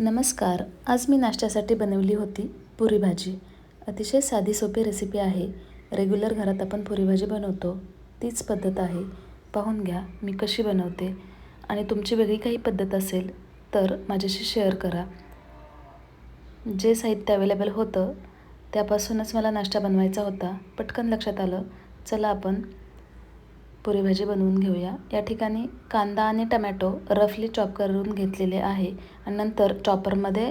नमस्कार. आज मी नाश्त्यासाठी बनवली होती पुरी भाजी. अतिशय साधी सोपी रेसिपी आहे. रेग्युलर घरात आपण पुरी भाजी बनवतो. तीच पद्धत आहे. पाहून घ्या मी कशी बनवते. आणि तुमची वेगळी काही पद्धत असेल तर माझ्याशी शेअर करा. जे साहित्य अवेलेबल होतं त्यापासूनच मला नाश्ता बनवायचा होता. पटकन लक्षात आलं. चला आपण पुरी भाजी बनवून घेऊया. या ठिकाणी कांदा आणि टमॅटो रफली चॉप करून घेतलेले आहे आणि नंतर चॉपरमध्ये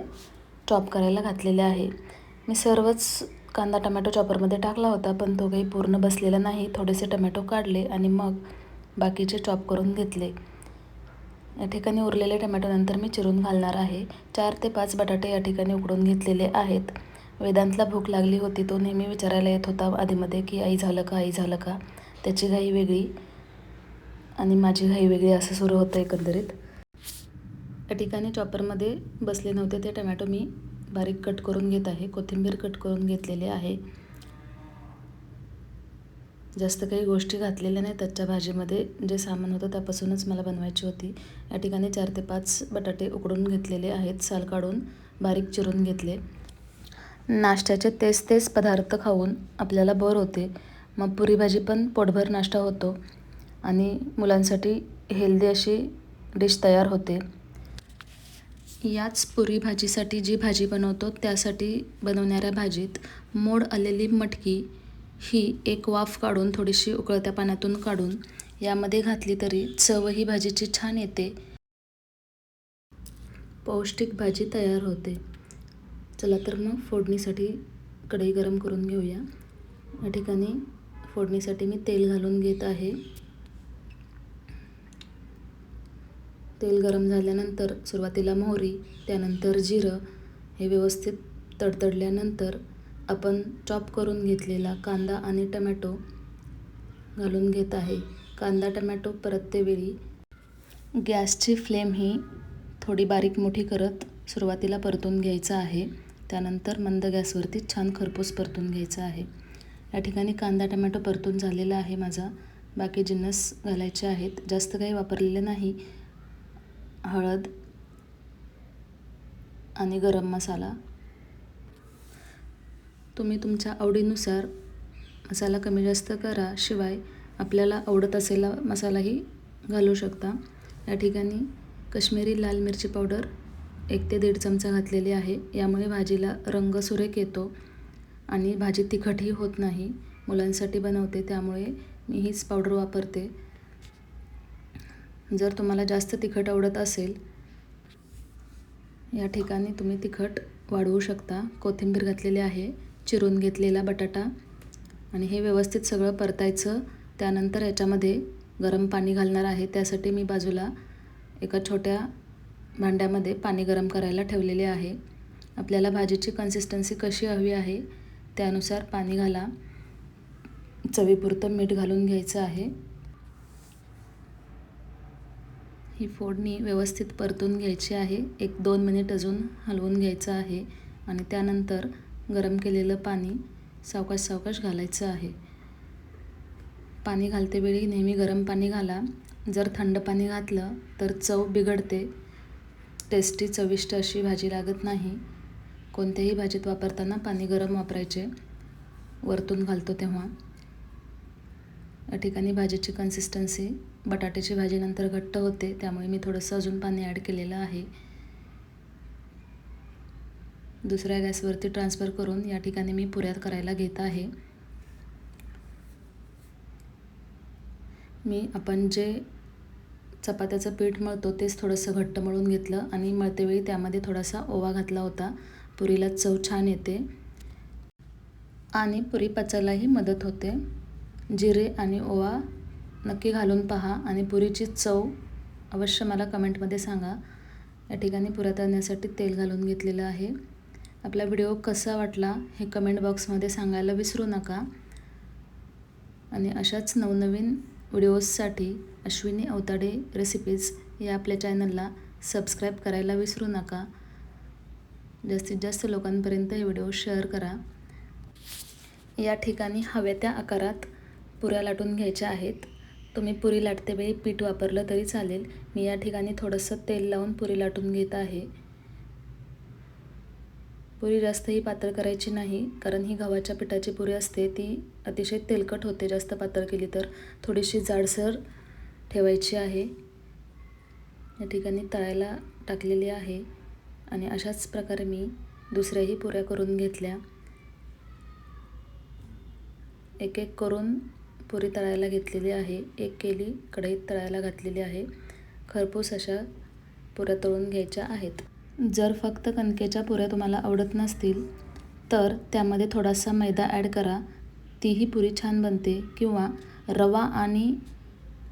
चॉप करायला घातलेले आहे. मी सर्वच कांदा टमॅटो चॉपरमध्ये टाकला होता पण तो काही पूर्ण बसलेला नाही. थोडेसे टमॅटो काढले आणि मग बाकीचे चॉप करून घेतले. या ठिकाणी उरलेले टमॅटो नंतर मी चिरून घालणार आहे. चार ते पाच बटाटे या ठिकाणी उकडून घेतलेले आहेत. वेदांतला भूक लागली होती तो नेहमी विचारायला येत होता आधीमध्ये की आई झालं का? आई झालं का? त्याची घाई वेगळी आणि माझी घाई वेगळी असं सुरू होतं एकंदरीत. या ठिकाणी चॉपरमध्ये बसले नव्हते ते टमॅटो मी बारीक कट करून घेत आहे कोथिंबीर कट करून घेतलेली आहे. जास्त काही गोष्टी घातलेल्या नाही त्याच्या भाजीमध्ये जे सामान होतं त्यापासूनच मला बनवायची होती. या ठिकाणी चार ते पाच बटाटे उकडून घेतलेले आहेत साल काढून बारीक चिरून घेतले. नाश्त्याचे तेच तेच पदार्थ खाऊन आपल्याला बोर होते. मग पुरी भाजी पण पोटभर नाश्ता होतो आणि मुलांसाठी हेल्दी अशी डिश तयार होते. याच पुरी भाजीसाठी जी भाजी बनवतो त्यासाठी बनवणाऱ्या भाजीत मोड आलेली मटकी ही एक वाफ काढून थोडीशी उकळत्या पाण्यातून काढून यामध्ये घातली तरी चव ही भाजीची छान येते. पौष्टिक भाजी तयार होते. चला तर मग फोडणीसाठी कढई गरम करून घेऊया. या ठिकाणी फोडणीसाठी मी तेल घालून घेत आहे. तेल गरम झाल्यानंतर सुरुवातीला मोहरी त्यानंतर जिरं हे व्यवस्थित तडतडल्यानंतर आपण चॉप करून घेतलेला कांदा आणि टमॅटो घालून घेत आहे. कांदा टमॅटो परततेवेळी गॅसची फ्लेम ही थोडी बारीक मोठी करत सुरुवातीला परतून घ्यायचं आहे. त्यानंतर मंद गॅसवरती छान खरपूस परतून घ्यायचं आहे. या ठिकाणी कांदा टमॅटो परतून झालेला आहे माझा. बाकी जिन्नस घालायचे आहेत. जास्त काही वापरलेले नाही. हळद आणि गरम मसाला. तुम्ही तुमच्या आवडीनुसार मसाला कमी जास्त करा. शिवाय आपल्याला आवडत असलेला मसालाही घालू शकता. या ठिकाणी कश्मीरी लाल मिरची पावडर एक ते दीड चमचा घातलेली आहे. यामुळे भाजीला रंग सुरेख येतो. आणि भाजी तिखटही होत नाही. मुलांसाठी बनवते त्यामुळे मी हीच पावडर वापरते. जर तुम्हाला जास्त तिखट आवडत असेल या ठिकाणी तुम्ही तिखट वाढवू शकता. कोथिंबीर घातलेली आहे चिरून घेतलेला बटाटा आणि हे व्यवस्थित सगळं परतायचं. त्यानंतर याच्यामध्ये गरम पाणी घालणार आहे. त्यासाठी मी बाजूला एका छोट्या भांड्यामध्ये पाणी गरम करायला ठेवलेले आहे. आपल्याला भाजीची कन्सिस्टन्सी कशी हवी आहे त्यानुसार पाणी घाला. चवीपुरतं मीठ घालून घ्यायचं आहे. ही फोडणी व्यवस्थित परतून घ्यायची आहे. एक दोन मिनिट अजून हलवून घ्यायचं आहे आणि त्यानंतर गरम केलेलं पाणी सावकाश सावकाश घालायचं आहे. पाणी घालतेवेळी नेहमी गरम पाणी घाला. जर थंड पाणी घातलं तर चव बिघडते. टेस्टी चविष्ट अशी भाजी लागत नाही. कोणत्याही भाजीत वापरताना पाणी गरम वापरायचे. वरतून घालतो तेव्हा. या ठिकाणी भाजीची कन्सिस्टन्सी बटाट्याची भाजी नंतर घट्ट होते त्यामुळे मी थोडंसं अजून पाणी ॲड केलेलं आहे. दुसऱ्या गॅसवरती ट्रान्सफर करून या ठिकाणी मी पुऱ्यात करायला घेत आहे. मी आपण जे चपात्याचं पीठ मळतो तेच थोडंसं घट्ट मळून घेतलं आणि मळतेवेळी त्यामध्ये थोडासा ओवा घातला होता. पुरीला चव छान येते. आणि पुरी पचायलाही मदत होते. जिरे आणि ओवा नक्की घालून पहा आणि पुरीची चव अवश्य मला कमेंटमध्ये सांगा. या ठिकाणी पुऱ्या तळण्यासाठी तेल घालून घेतलेलं आहे. आपला व्हिडिओ कसा वाटला हे कमेंट बॉक्समध्ये सांगायला विसरू नका. आणि अशाच नवनवीन व्हिडिओजसाठी अश्विनी अवताडे रेसिपीज या आपल्या चॅनलला सबस्क्राईब करायला विसरू नका. जास्तीत जास्त लोकांपर्यंत हे व्हिडिओ शेअर करा. या ठिकाणी हव्या त्या आकारात पुऱ्या लाटून घ्यायच्या आहेत. तुम्ही पुरी लाटतेवेळी पीठ वापरलं तरी चालेल. मी या ठिकाणी थोडंसं तेल लावून पुरी लाटून घेत आहे. पुरी जास्तही पातळ करायची नाही कारण ही गव्हाच्या पिठाची पुरी असते. ती अतिशय तेलकट होते. जास्त पातळ केली तर थोडीशी जाडसर ठेवायची आहे. या ठिकाणी तळायला टाकलेली आहे. आणि अशाच प्रकारे मी दुसऱ्याही पुऱ्या करून घेतल्या. एक एक करून पुरी तळायला घेतलेली आहे. एक केली कढईत तळायला घातलेली आहे. खरपूस अशा पुऱ्या तळून घ्यायच्या आहेत. जर फक्त कणकेच्या पुऱ्या तुम्हाला आवडत नसतील तर त्यामध्ये थोडासा मैदा ॲड करा. तीही पुरी छान बनते किंवा रवा आणि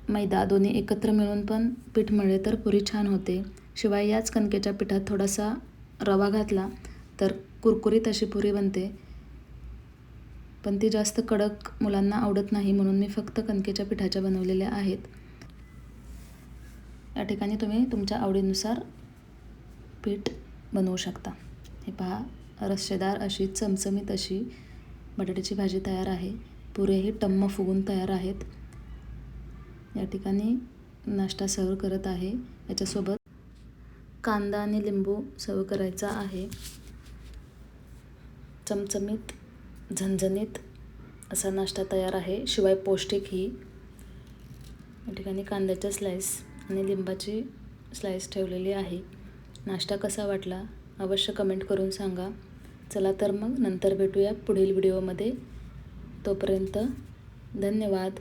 मैदा दोन्ही एकत्र मिळून पण पीठ मिळले तर पुरी छान होते. शिवाय याच कणकेच्या पिठात थोडासा रवा घातला तर कुरकुरीत अशी पुरी बनते. पण ती जास्त कडक मुलांना आवडत नाही म्हणून मी फक्त कणकेच्या पिठाच्या बनवलेल्या आहेत. या ठिकाणी तुम्ही तुमच्या आवडीनुसार पीठ बनवू शकता. हे पहा रस्सेदार अशी चमचमीत अशी बटाट्याची भाजी तयार आहे. पुरेही टम्म फुगून तयार आहेत. या ठिकाणी नाश्ता सर्व करत आहे. याच्यासोबत कांदा आणि लिंबू सर्व करायचा आहे. चमचमीत झणझणीत असा नाश्ता तयार आहे. शिवाय पौष्टिकही या ठिकाणी कांद्याच्या स्लाईस आणि लिंबाची स्लाईस ठेवलेली आहे. नाश्ता कसा वाटला अवश्य कमेंट करून सांगा. चला तर मग नंतर भेटूया पुढील व्हिडिओमध्ये तोपर्यंत धन्यवाद.